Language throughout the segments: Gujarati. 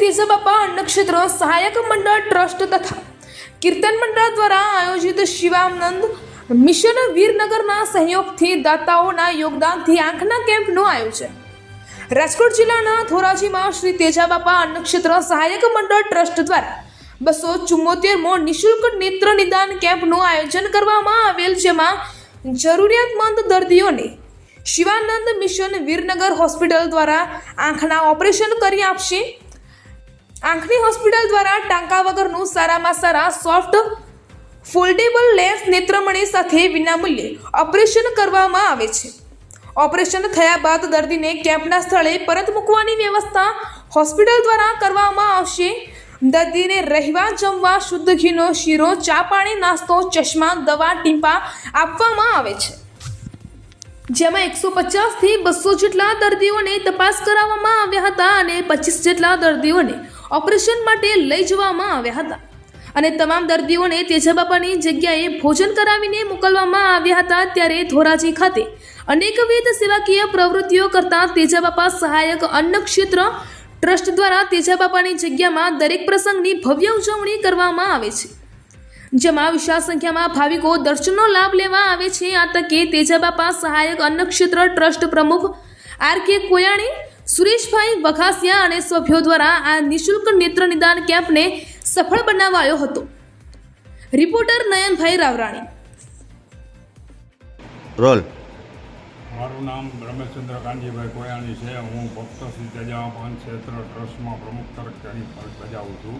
તેજાબાપા અન્નક્ષેત્ર સહાયક મંડળ ટ્રસ્ટ તથા કીર્તન મંડળ દ્વારા આયોજિત શિવાનંદ મિશન વીરનગરના સહયોગથી દાતાઓના યોગદાનથી આંખના કેમ્પનું આયોજન. રાજકોટ જિલ્લાના ધોરાજીમાં શ્રી તેજાબાપા અન્નક્ષેત્ર સહાયક મંડળ ટ્રસ્ટ દ્વારા બસો ચુમ્મોતેરમો નિઃશુલ્ક નેત્ર નિદાન કેમ્પનું આયોજન કરવામાં આવેલ જેમાં જરૂરિયાતમંદ દર્દીઓને શિવાનંદ મિશન વીરનગર હોસ્પિટલ દ્વારા આંખના ઓપરેશન કરી આપશે. આંખની હોસ્પિટલ દ્વારા ટાંકા વગરનું સારામાં સારા સોફ્ટ, ફોલ્ડેબલ લેન્સ નેત્રમણી સાથે વિનામૂલ્યે ઓપરેશન કરવામાં આવે છે. ઓપરેશન થયા બાદ દર્દીને કેમ્પના સ્થળે પરત મૂકવાની વ્યવસ્થા હોસ્પિટલ દ્વારા કરવામાં આવશે. દર્દીને રહેવા, જમવા, શુદ્ધ ઘીનો શીરો, ચા પાણી, નાસ્તો, ચશ્મા, દવા, ટીંપા આપવામાં આવે છે. જેમાં એકસો પચાસથી બસો જેટલા દર્દીઓને તપાસ કરાવવામાં આવ્યા હતા અને પચીસ જેટલા દર્દીઓને ઓપરેશન માટે લઈ જવામાં આવ્યા હતા. અને તમામ દર્દીઓને તેજાબાપાની જગ્યાએ ભોજન કરાવીને મોકલવામાં આવ્યા હતા ત્યારે ધોરાજી ખાતે અનેકવિધ સેવાકીય પ્રવૃત્તિઓ કરતા તેજાબાપા સહાયક અન્ન ક્ષેત્ર ટ્રસ્ટ દ્વારા તેજાબાપાની જગ્યામાં દરેક પ્રસંગની ભવ્ય ઉજવણી કરવામાં આવે છે. જેમાં વિશાળ સંખ્યામાં ભાવિકો દર્શનનો લાભ લેવા આવે છે. આ તકે તેજાબાપા સહાયક અન્નક્ષેત્ર ટ્રસ્ટ પ્રમુખ આર કે કોયાણી સુરેશભાઈ વઘાસિયા અને સભ્યો દ્વારા આ નિઃશુલ્ક નેત્ર નિદાન કેમ્પને સફળ બનાવાયો હતો. રિપોર્ટર નયનભાઈ રાવરાણી. રોલ. મારું નામ રમેશચંદ્ર કાંજીભાઈ કોયાણી છે. હું ભક્ત શ્રી તેજાવાન ક્ષેત્ર ટ્રસ્ટમાં પ્રમુખ તરીકેની ફરજ બજાવું છું.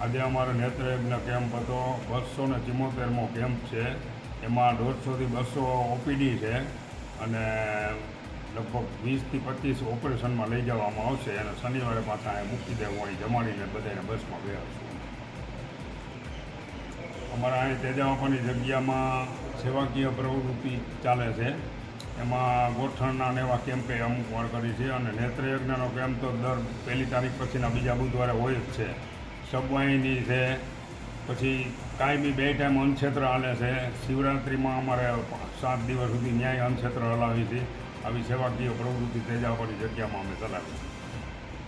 આજે અમારો નેત્રયજ્ઞ કેમ્પ હતો. બસો ને ચિમોતેરમો કેમ્પ છે. એમાં દોઢસોથી બસો ઓપીડી છે અને લગભગ વીસથી પચીસ ઓપરેશનમાં લઈ જવામાં આવશે અને શનિવારે પાછા અહીંયા મૂકી દેવું અહીં જમાડીને બધાને બસમાં બેસશું અમારા અહીં તેજાવાપાની જગ્યામાં સેવાકીય પ્રવૃત્તિ ચાલે છે. એમાં ગોઠણના ને એવા કેમ્પે અમુક વાર કરી છે અને નેત્રયજ્ઞનો કેમ્પ તો દર પહેલી તારીખ પછીના બીજા બુધવારે હોય જ છે. સબવાહિની છે. પછી કાયમી બે ટાઈમ અન્નક્ષેત્ર હાલે છે. શિવરાત્રિમાં અમારે સાત દિવસ સુધી ન્યાય અન્નક્ષેત્ર હલાવી છે. આવી સેવાકીય પ્રવૃત્તિ તેજાવાળી જગ્યામાં અમે ચલાવી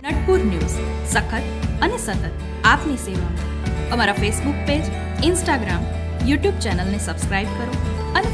નટપુર ન્યૂઝ. સખત અને સતત આપની સેવામાં. અમારા ફેસબુક પેજ ઇન્સ્ટાગ્રામ યુટ્યુબ ચેનલને સબસ્ક્રાઇબ કરો અને